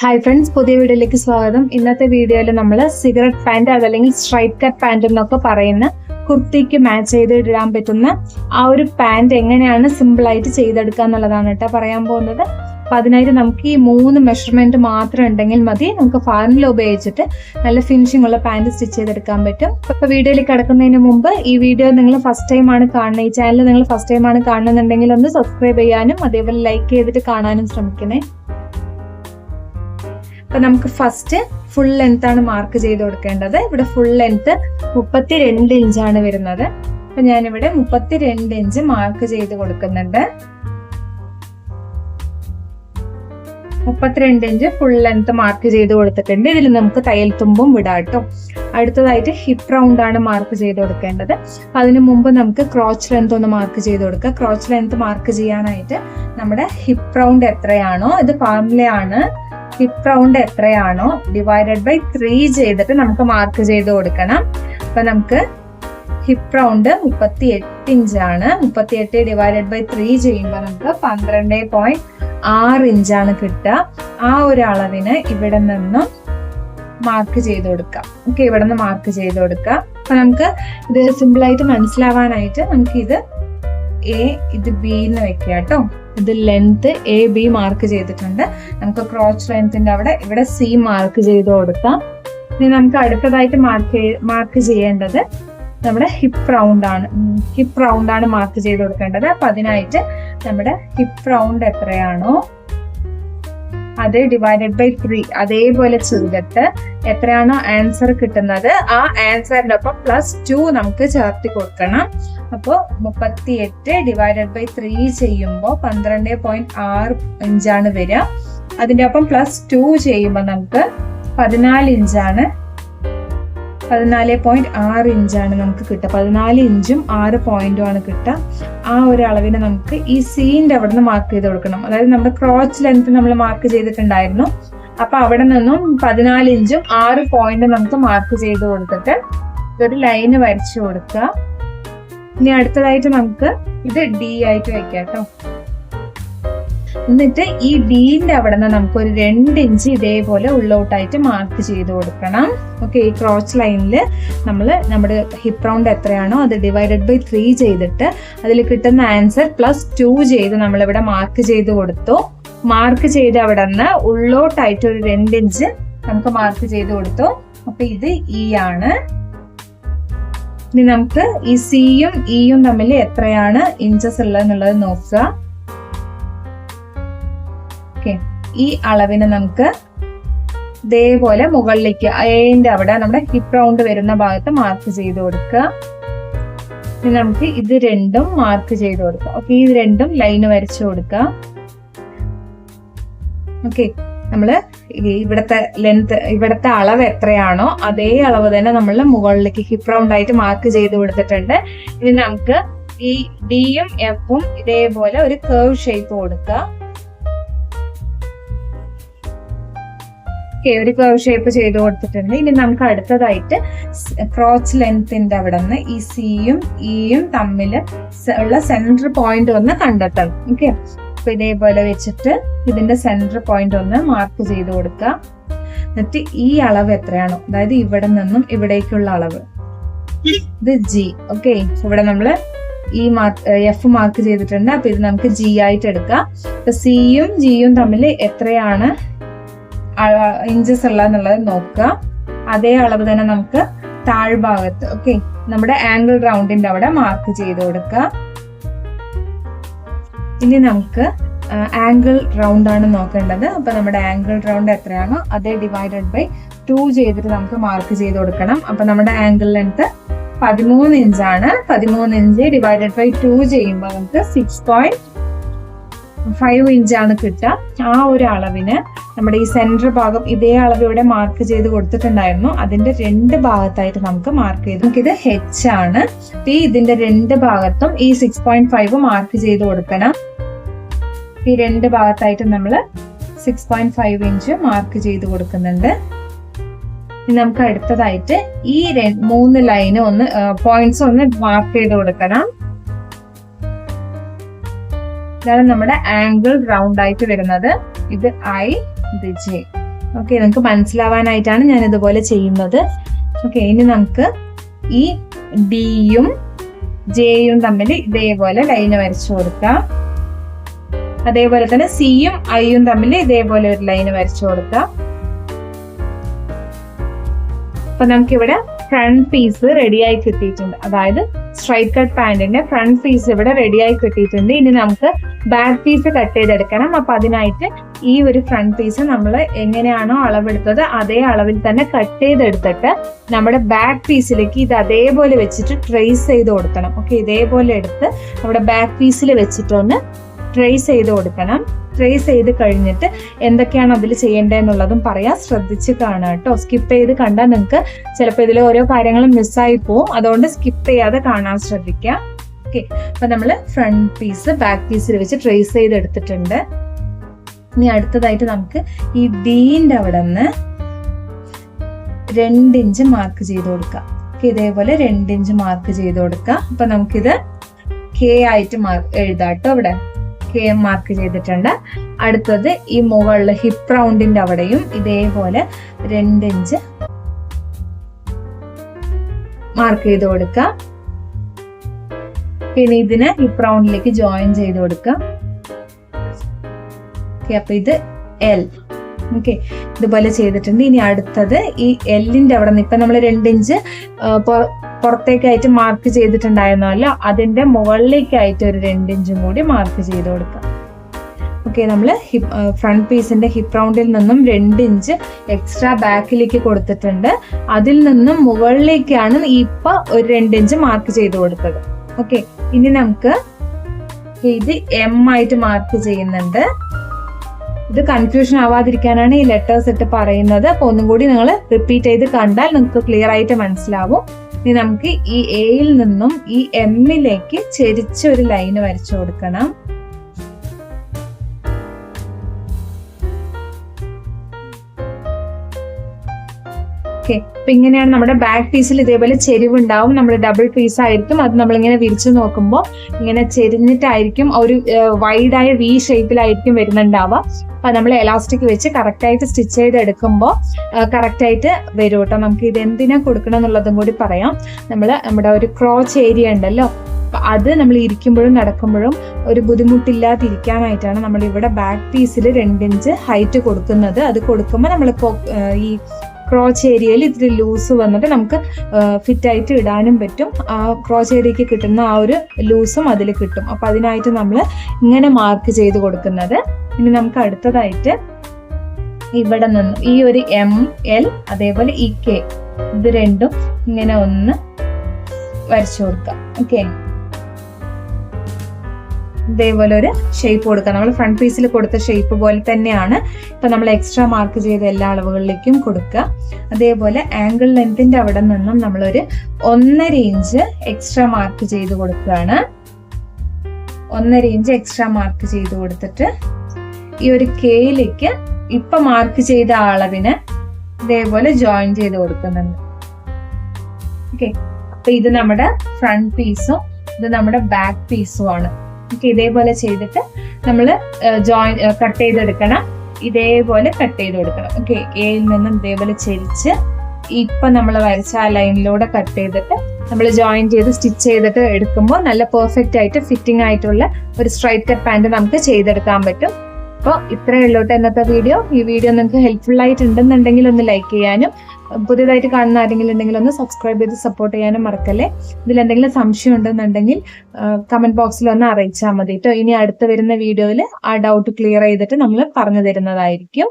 Hi friends പുതിയ വീഡിയോയിലേക്ക് സ്വാഗതം. ഇന്നത്തെ വീഡിയോയിൽ നമ്മൾ സിഗരറ്റ് പാന്റ് അതല്ലെങ്കിൽ സ്ട്രൈറ്റ് കട്ട് പാന്റ് എന്നൊക്കെ പറയുന്ന കുർത്തിക്ക് മാച്ച് ചെയ്ത് ഇടാൻ പറ്റുന്ന ആ ഒരു പാന്റ് എങ്ങനെയാണ് സിമ്പിളായിട്ട് ചെയ്തെടുക്കുക എന്നുള്ളതാണ് കേട്ടോ പറയാൻ പോകുന്നത്. അപ്പൊ അതിനായിട്ട് നമുക്ക് ഈ മൂന്ന് മെഷർമെന്റ് മാത്രം ഉണ്ടെങ്കിൽ മതി. നമുക്ക് ഫാർമിൽ ഉപയോഗിച്ചിട്ട് നല്ല ഫിനിഷിംഗ് ഉള്ള പാന്റ് സ്റ്റിച്ച് ചെയ്തെടുക്കാൻ പറ്റും. അപ്പൊ വീഡിയോയിലേക്ക് കിടക്കുന്നതിന് മുമ്പ് ഈ വീഡിയോ നിങ്ങൾ ഫസ്റ്റ് ടൈം ആണ് കാണുന്നത്. ഈ ചാനൽ നിങ്ങൾ ഫസ്റ്റ് ടൈം ആണ് കാണുന്നുണ്ടെങ്കിൽ ഒന്ന് സബ്സ്ക്രൈബ് ചെയ്യാനും അതേപോലെ ലൈക്ക് ചെയ്തിട്ട് കാണാനും ശ്രമിക്കണേ. അപ്പൊ നമുക്ക് ഫസ്റ്റ് ഫുൾ ലെങ്ത് ആണ് മാർക്ക് ചെയ്ത് കൊടുക്കേണ്ടത്. ഇവിടെ ഫുൾ ലെങ്ത് മുപ്പത്തി രണ്ട് ഇഞ്ചാണ് വരുന്നത്. അപ്പൊ ഞാനിവിടെ മുപ്പത്തി രണ്ട് ഇഞ്ച് മാർക്ക് ചെയ്ത് കൊടുക്കുന്നുണ്ട്. മുപ്പത്തിരണ്ട് ഇഞ്ച് ഫുൾ ലെങ്ത് മാർക്ക് ചെയ്ത് കൊടുത്തിട്ടുണ്ട്. ഇതിൽ നമുക്ക് തയ്യൽ തുമ്പും വിടാം കേട്ടോ. അടുത്തതായിട്ട് ഹിപ്പ് റൗണ്ട് ആണ് മാർക്ക് ചെയ്ത് കൊടുക്കേണ്ടത്. അതിന് മുമ്പ് നമുക്ക് ക്രോച്ച് ലെങ്ത് ഒന്ന് മാർക്ക് ചെയ്ത് കൊടുക്കുക ക്രോച്ച് ലെങ്ത് മാർക്ക് ചെയ്യാനായിട്ട് നമ്മുടെ ഹിപ്പ് റൗണ്ട് എത്രയാണോ ഇത് ഫാമിലിയാണ് ഹിപ്പ് റൗണ്ട് എത്രയാണോ? ഡിവൈഡഡ് ബൈ ത്രീ ചെയ്തിട്ട് നമുക്ക് മാർക്ക് ചെയ്ത് കൊടുക്കണം. അപ്പൊ നമുക്ക് ഹിപ്പ് റൗണ്ട് മുപ്പത്തി എട്ട് ഇഞ്ചാണ് മുപ്പത്തി എട്ട് ഡിവൈഡഡ് ബൈ ത്രീ ചെയ്യുമ്പോൾ നമുക്ക് പന്ത്രണ്ട് പോയിന്റ് ആറ് ഇഞ്ചാണ് കിട്ടുക. ആ ഒരു അളവിന് ഇവിടെ നിന്നും മാർക്ക് ചെയ്ത് കൊടുക്കാം. ഓക്കെ ഇവിടെ നിന്ന് മാർക്ക് ചെയ്ത് കൊടുക്കാം. അപ്പൊ നമുക്ക് ഇത് സിമ്പിൾ ആയിട്ട് മനസ്സിലാവാനായിട്ട് നമുക്ക് ഇത് എ ഇത് ബി എന്ന് വെക്കുക കേട്ടോ. ഇത് ലെങ്ത് എ ബി മാർക്ക് ചെയ്തിട്ടുണ്ട്. നമുക്ക് ക്രോച്ച് ലെങ്ത്തിന്റെ അവിടെ ഇവിടെ സി മാർക്ക് ചെയ്ത് കൊടുക്കാം. ഇനി നമുക്ക് അടുത്തതായിട്ട് മാർക്ക് മാർക്ക് ചെയ്യേണ്ടത് നമ്മുടെ ഹിപ്പ് റൗണ്ട് ആണ്. ഹിപ്പ് റൗണ്ട് ആണ് മാർക്ക് ചെയ്ത് കൊടുക്കേണ്ടത്. അപ്പൊ അതിനായിട്ട് നമ്മുടെ ഹിപ്പ് റൗണ്ട് എത്രയാണോ അത് ഡിവൈഡഡ് ബൈ ത്രീ അതേപോലെ ചെയ്തിട്ട് എത്രയാണോ ആൻസർ കിട്ടുന്നത്? ആ ആൻസറിനൊപ്പം പ്ലസ് ടു നമുക്ക് ചേർത്ത് കൊടുക്കണം. അപ്പോൾ മുപ്പത്തി എട്ട് ഡിവൈഡഡ് ബൈ ത്രീ ചെയ്യുമ്പോൾ പന്ത്രണ്ട് പോയിന്റ് ആറ് ഇഞ്ചാണ് വരിക. അതിന്റെ ഒപ്പം പ്ലസ് ടു ചെയ്യുമ്പോൾ നമുക്ക് പതിനാല് ഇഞ്ചാണ് പതിനാല് പോയിന്റ് ആറ് ഇഞ്ചാണ് നമുക്ക് കിട്ടുക. പതിനാല് ഇഞ്ചും ആറ് ആണ് കിട്ടുക. ആ ഒരു അളവിനെ നമുക്ക് ഈ സീന്റെ അവിടെ നിന്ന് മാർക്ക് ചെയ്ത് കൊടുക്കണം. അതായത് നമ്മുടെ ക്രോച്ച് ലെങ്ത് നമ്മൾ മാർക്ക് ചെയ്തിട്ടുണ്ടായിരുന്നു. അപ്പൊ അവിടെ നിന്നും പതിനാല് ഇഞ്ചും ആറ് പോയിന്റ് നമുക്ക് മാർക്ക് ചെയ്ത് കൊടുത്തിട്ട് ഇതൊരു ലൈന് വരച്ചു കൊടുക്കുക. ഇനി അടുത്തതായിട്ട് നമുക്ക് ഇത് ഡി ആയിട്ട് വെക്കാം കേട്ടോ. എന്നിട്ട് ഈ ഡീന്റെ അവിടെ നിന്ന് നമുക്ക് ഒരു രണ്ട് ഇഞ്ച് ഇതേപോലെ ഉള്ളോട്ടായിട്ട് മാർക്ക് ചെയ്ത് കൊടുക്കണം. ഓക്കെ ഈ ക്രോച്ച് ലൈനിൽ നമ്മൾ നമ്മുടെ ഹിപ്പ് റൗണ്ട് എത്രയാണോ അത് ഡിവൈഡഡ് ബൈ ത്രീ ചെയ്തിട്ട് അതിൽ കിട്ടുന്ന ആൻസർ പ്ലസ് ടു ചെയ്ത് നമ്മളിവിടെ മാർക്ക് ചെയ്ത് കൊടുത്തു. മാർക്ക് ചെയ്ത് അവിടെ നിന്ന് ഉള്ളോട്ടായിട്ട് ഒരു രണ്ട് ഇഞ്ച് നമുക്ക് മാർക്ക് ചെയ്ത് കൊടുത്തു. അപ്പൊ ഇത് ഇ ആണ്. ഇനി നമുക്ക് ഈ സിയും ഇയും തമ്മിൽ എത്രയാണ് ഇഞ്ചസ് ഉള്ളതെന്നുള്ളത് നോക്കുക. ഓക്കെ ഈ അളവിന് നമുക്ക് ഇതേപോലെ മുകളിലേക്ക് ഏന്റെ അവിടെ നമ്മുടെ ഹിപ്പ് റൗണ്ട് വരുന്ന ഭാഗത്ത് മാർക്ക് ചെയ്ത് കൊടുക്കുക. ഇനി നമുക്ക് ഇത് രണ്ടും മാർക്ക് ചെയ്ത് കൊടുക്കുക. ഓക്കെ ഇത് രണ്ടും ലൈൻ വരച്ചു കൊടുക്കുക. ഓക്കെ നമ്മൾ ഇവിടത്തെ ലെങ്ത് ഇവിടത്തെ അളവ് എത്രയാണോ അതേ അളവ് തന്നെ നമ്മൾ മുകളിലേക്ക് ഹിപ്പ് റൗണ്ട് ആയിട്ട് മാർക്ക് ചെയ്ത് കൊടുത്തിട്ടുണ്ട്. ഇനി നമുക്ക് ഈ ഡിയും എഫും ഇതേപോലെ ഒരു കേർവ് ഷേപ്പ് കൊടുക്കുക. ഒരു കർവ് ഷേപ്പ് ചെയ്ത് കൊടുത്തിട്ടുണ്ട്. ഇനി നമുക്ക് അടുത്തതായിട്ട് ക്രോച്ച് ലെങ്ത്തിന്റെ അവിടെ നിന്ന് ഈ സിയും ഇയും തമ്മിൽ ഉള്ള സെന്റർ പോയിന്റ് ഒന്ന് കണ്ടെത്തണം. ഓക്കെ അപ്പൊ ഇതേപോലെ വെച്ചിട്ട് ഇതിന്റെ സെന്റർ പോയിന്റ് ഒന്ന് മാർക്ക് ചെയ്ത് കൊടുക്കുക. എന്നിട്ട് ഈ അളവ് എത്രയാണോ? അതായത് ഇവിടെ നിന്നും ഇവിടേക്കുള്ള അളവ്. ഇത് ജി ഓക്കെ ഇവിടെ നമ്മൾ ഈ മാർക്ക് എഫ് മാർക്ക് ചെയ്തിട്ടുണ്ട്. അപ്പൊ ഇത് നമുക്ക് ജി ആയിട്ട് എടുക്കാം. അപ്പൊ സിയും ജിയും തമ്മിൽ എത്രയാണ്? ഇഞ്ചസ് ഉള്ള എന്നുള്ളത് നോക്കുക. അതേ അളവ് തന്നെ നമുക്ക് താഴ്ഭാഗത്ത് ഓക്കെ നമ്മുടെ ആംഗിൾ റൗണ്ടിന്റെ അവിടെ മാർക്ക് ചെയ്ത് കൊടുക്കുക. ഇനി നമുക്ക് ആംഗിൾ റൗണ്ട് ആണ് നോക്കേണ്ടത്. അപ്പൊ നമ്മുടെ ആംഗിൾ റൗണ്ട് എത്രയാണോ അതേ ഡിവൈഡഡ് ബൈ ടു ചെയ്തിട്ട് നമുക്ക് മാർക്ക് ചെയ്ത് കൊടുക്കണം. അപ്പൊ നമ്മുടെ ആംഗിൾ ലെങ്ത് പതിമൂന്ന് ഇഞ്ചാണ് പതിമൂന്ന് ഇഞ്ച് ഡിവൈഡഡ് ബൈ ടു ചെയ്യുമ്പോൾ നമുക്ക് സിക്സ് പോയിന്റ് ഫൈവ് ഇഞ്ചാണ് കിട്ടുക. ആ ഒരു അളവിന് നമ്മുടെ ഈ സെന്റർ ഭാഗം ഇതേ അളവ് മാർക്ക് ചെയ്ത് കൊടുത്തിട്ടുണ്ടായിരുന്നു. അതിന്റെ രണ്ട് ഭാഗത്തായിട്ട് നമുക്ക് മാർക്ക് ചെയ്ത് നമുക്കിത് ഹെച്ച് ആണ്. ഈ ഇതിന്റെ രണ്ട് ഭാഗത്തും ഈ സിക്സ് പോയിന്റ് ഫൈവ് മാർക്ക് ചെയ്ത് കൊടുക്കണം. ഈ രണ്ട് ഭാഗത്തായിട്ട് നമ്മൾ six point five inch mark ചെയ്ത് കൊടുക്കുന്നുണ്ട്. നമുക്ക് അടുത്തതായിട്ട് ഈ മൂന്ന് ലൈന് ഒന്ന് പോയിന്റ്സ് ഒന്ന് മാർക്ക് ചെയ്ത് കൊടുക്കണം. ഇതാണ് നമ്മുടെ ആംഗിൾ റൗണ്ട് ആയിട്ട് വരുന്നത്. ഇത് ഐ ഇത് ജെ ഓക്കെ നിങ്ങൾക്ക് മനസ്സിലാവാനായിട്ടാണ് ഞാൻ ഇതുപോലെ ചെയ്യുന്നത്. ഓക്കെ ഇനി നമുക്ക് ഈ ഡിയും ജെയും തമ്മിൽ ഇതേപോലെ ലൈന് വരച്ചു കൊടുക്കാം. അതേപോലെ തന്നെ സിയും ഐയും തമ്മിൽ ഇതേപോലെ ഒരു ലൈന് വരച്ചു കൊടുക്കാം. അപ്പൊ നമുക്കിവിടെ ഫ്രണ്ട് പീസ് റെഡിയായി കിട്ടിയിട്ടുണ്ട്. അതായത് സ്ട്രൈറ്റ് കട്ട് പാന്റിന്റെ ഫ്രണ്ട് പീസ് ഇവിടെ റെഡിയായി കിട്ടിയിട്ടുണ്ട്. ഇനി നമുക്ക് ബാക്ക് പീസ് കട്ട് ചെയ്തെടുക്കണം. അപ്പൊ അതിനായിട്ട് ഈ ഒരു ഫ്രണ്ട് പീസ് നമ്മൾ എങ്ങനെയാണോ അളവെടുത്തത് അതേ അളവിൽ തന്നെ കട്ട് ചെയ്തെടുത്തിട്ട് നമ്മുടെ ബാക്ക് പീസിലേക്ക് ഇത് അതേപോലെ വെച്ചിട്ട് ട്രേസ് ചെയ്ത് കൊടുക്കണം. ഓക്കെ ഇതേപോലെ എടുത്ത് നമ്മുടെ ബാക്ക് പീസിൽ വെച്ചിട്ടൊന്ന് ട്രേസ് ചെയ്ത് കൊടുക്കണം. ട്രേസ് ചെയ്ത് കഴിഞ്ഞിട്ട് എന്തൊക്കെയാണ് അതിൽ ചെയ്യേണ്ടതെന്നുള്ളതും പറയാം. ശ്രദ്ധിച്ച് കാണുക കേട്ടോ. സ്കിപ്പ് ചെയ്ത് കണ്ടാൽ നിങ്ങൾക്ക് ചിലപ്പോൾ ഇതിൽ ഓരോ കാര്യങ്ങളും മിസ്സായി പോവും. അതുകൊണ്ട് സ്കിപ്പ് ചെയ്യാതെ കാണാൻ ശ്രദ്ധിക്കുക. ഓക്കെ അപ്പൊ നമ്മൾ ഫ്രണ്ട് പീസ് ബാക്ക് പീസിൽ വെച്ച് ട്രേസ് ചെയ്ത് എടുത്തിട്ടുണ്ട്. ഇനി അടുത്തതായിട്ട് നമുക്ക് ഈ ഡീന്റെ അവിടെ നിന്ന് രണ്ടിഞ്ച് മാർക്ക് ചെയ്ത് കൊടുക്കാം. ഇതേപോലെ രണ്ടിഞ്ച് മാർക്ക് ചെയ്ത് കൊടുക്കാം. അപ്പൊ നമുക്കിത് കെ ആയിട്ട് എഴുതാട്ടോ ഇവിടെ. കെ എം മാർക്ക് ചെയ്തിട്ടുണ്ട്. അടുത്തത് ഈ മുകളിൽ ഹിപ്പ് റൗണ്ടിന്റെ അവിടെയും ഇതേപോലെ രണ്ട് ഇഞ്ച് മാർക്ക് ചെയ്ത് കൊടുക്കുക. പിന്നെ ഇതിന് ഹിപ്പ് റൗണ്ടിലേക്ക് ജോയിൻ ചെയ്ത് കൊടുക്കുക. അപ്പൊ ഇത് എൽ ഓക്കെ ഇതുപോലെ ചെയ്തിട്ടുണ്ട്. ഇനി അടുത്തത് ഈ എല്ലിന്റെ അവിടെ നിന്ന് ഇപ്പൊ നമ്മൾ രണ്ട് ഇഞ്ച് പുറത്തേക്കായിട്ട് മാർക്ക് ചെയ്തിട്ടുണ്ടായിരുന്നല്ലോ അതിന്റെ മുകളിലേക്കായിട്ട് ഒരു രണ്ട് ഇഞ്ചും കൂടി മാർക്ക് ചെയ്ത് കൊടുക്കാം. ഓക്കെ നമ്മൾ ഹിപ് ഫ്രണ്ട് പീസിന്റെ ഹിപ്പ് റൗണ്ടിൽ നിന്നും രണ്ട് ഇഞ്ച് എക്സ്ട്രാ ബാക്കിലേക്ക് കൊടുത്തിട്ടുണ്ട്. അതിൽ നിന്നും മുകളിലേക്കാണ് ഇപ്പൊ ഒരു രണ്ട് ഇഞ്ച് മാർക്ക് ചെയ്ത് കൊടുത്തത്. ഓക്കെ ഇനി നമുക്ക് ഇത് എം ആയിട്ട് മാർക്ക് ചെയ്യുന്നുണ്ട്. ഇത് കൺഫ്യൂഷൻ ആവാതിരിക്കാനാണ് ഈ ലെറ്റേഴ്സ് ഇട്ട് പറയുന്നത്. അപ്പൊ ഒന്നും കൂടി നിങ്ങൾ റിപ്പീറ്റ് ചെയ്ത് കണ്ടാൽ നിങ്ങൾക്ക് ക്ലിയർ ആയിട്ട് മനസ്സിലാവും. ഇനി നമുക്ക് ഈ എയിൽ നിന്നും ഈ എമ്മിലേക്ക് ചെരിച്ച ഒരു ലൈന് വരച്ചു കൊടുക്കണം. ഓക്കെ. അപ്പൊ ഇങ്ങനെയാണ് നമ്മുടെ ബാക്ക് പീസിൽ ഇതേപോലെ ചെരിവുണ്ടാവും. നമ്മൾ ഡബിൾ പീസ് ആയിരിക്കും. അത് നമ്മളിങ്ങനെ വിരിച്ചു നോക്കുമ്പോൾ ഇങ്ങനെ ചെരിഞ്ഞിട്ടായിരിക്കും. ഒരു വൈഡായ വി ഷേപ്പിലായിരിക്കും വരുന്നുണ്ടാവുക. അപ്പൊ നമ്മൾ എലാസ്റ്റിക് വെച്ച് കറക്റ്റായിട്ട് സ്റ്റിച്ച് ചെയ്ത് എടുക്കുമ്പോൾ കറക്റ്റ് ആയിട്ട് വരും കേട്ടോ നമുക്ക് ഇത് എന്തിനാ കൊടുക്കണം എന്നുള്ളതും കൂടി പറയാം. നമ്മൾ നമ്മുടെ ഒരു ക്രോച്ച് ഏരിയ ഉണ്ടല്ലോ. അത് നമ്മൾ ഇരിക്കുമ്പോഴും നടക്കുമ്പോഴും ഒരു ബുദ്ധിമുട്ടില്ലാതിരിക്കാനായിട്ടാണ് നമ്മൾ ഇവിടെ ബാക്ക് പീസിൽ രണ്ടിഞ്ച് ഹൈറ്റ് കൊടുക്കുന്നത്. അത് കൊടുക്കുമ്പോൾ നമ്മൾ ഈ ക്രോച്ച് ഏരിയയിൽ ഇത്തിരി ലൂസ് വന്നിട്ട് നമുക്ക് ഫിറ്റായിട്ട് ഇടാനും പറ്റും. ആ ക്രോച്ച് ഏരിയക്ക് കിട്ടുന്ന ആ ഒരു ലൂസും അതിൽ കിട്ടും. അപ്പം അതിനായിട്ട് നമ്മൾ ഇങ്ങനെ മാർക്ക് ചെയ്ത് കൊടുക്കുന്നത്. ഇനി നമുക്ക് അടുത്തതായിട്ട് ഇവിടെ നിന്ന് ഈ ഒരു എം എൽ അതേപോലെ ഇ കെ ഇത് രണ്ടും ഇങ്ങനെ ഒന്ന് വരച്ചു കൊടുക്കാം ഓക്കെ ഇതേപോലെ ഒരു ഷേപ്പ് കൊടുക്കാം. നമ്മൾ ഫ്രണ്ട് പീസിൽ കൊടുത്ത ഷേപ്പ് പോലെ തന്നെയാണ്. ഇപ്പം നമ്മൾ എക്സ്ട്രാ മാർക്ക് ചെയ്ത എല്ലാ അളവുകളിലേക്കും കൊടുക്കുക. അതേപോലെ ആംഗിൾ ലെങ്ത്തിന്റെ അവിടെ നിന്നും നമ്മളൊരു ഒന്നര ഇഞ്ച് എക്സ്ട്രാ മാർക്ക് ചെയ്ത് കൊടുക്കുകയാണ്. ഒന്നര ഇഞ്ച് എക്സ്ട്രാ മാർക്ക് ചെയ്ത് കൊടുത്തിട്ട് ഈ ഒരു കേയിലേക്ക് ഇപ്പൊ മാർക്ക് ചെയ്ത അളവിന് ഇതേപോലെ ജോയിൻ ചെയ്ത് കൊടുക്കുന്നുണ്ട്. ഓക്കെ അപ്പൊ ഇത് നമ്മുടെ ഫ്രണ്ട് പീസും ഇത് നമ്മുടെ ബാക്ക് പീസും ആണ്. ഓക്കെ ഇതേപോലെ ചെയ്തിട്ട് നമ്മൾ ജോയിൻ കട്ട് ചെയ്തെടുക്കണം. ഇതേപോലെ കട്ട് ചെയ്ത് കൊടുക്കണം ഓക്കെ എയിൽ നിന്നും ഇതേപോലെ ചെരിച്ച് ഇപ്പൊ നമ്മൾ വരച്ച ആ ലൈനിലൂടെ കട്ട് ചെയ്തിട്ട് നമ്മൾ ജോയിൻ ചെയ്ത് സ്റ്റിച്ച് ചെയ്തിട്ട് എടുക്കുമ്പോൾ നല്ല പെർഫെക്റ്റ് ആയിട്ട് ഫിറ്റിംഗ് ആയിട്ടുള്ള ഒരു സ്ട്രൈറ്റ് കട്ട് പാന്റ് നമുക്ക് ചെയ്തെടുക്കാൻ പറ്റും. അപ്പോൾ ഇത്രയേ ഉള്ളൂ ഇന്നത്തെ വീഡിയോ ഈ വീഡിയോ നിങ്ങൾക്ക് ഹെൽപ്ഫുൾ ആയിട്ടുണ്ടെന്നുണ്ടെങ്കിൽ ഒന്ന് ലൈക്ക് ചെയ്യാനും പുതിയതായിട്ട് കാണുന്ന ആരെങ്കിലും ഉണ്ടെങ്കിൽ ഒന്ന് സബ്സ്ക്രൈബ് ചെയ്ത് സപ്പോർട്ട് ചെയ്യാനും മറക്കല്ലേ? ഇതിൽ എന്തെങ്കിലും സംശയം ഉണ്ടെന്നുണ്ടെങ്കിൽ കമന്റ് ബോക്സിൽ ഒന്ന് അറിയിച്ചാൽ മതി കേട്ടോ. ഇനി അടുത്ത് വരുന്ന വീഡിയോയിൽ ആ ഡൗട്ട് ക്ലിയർ ചെയ്തിട്ട് നമ്മൾ പറഞ്ഞു തരുന്നതായിരിക്കും.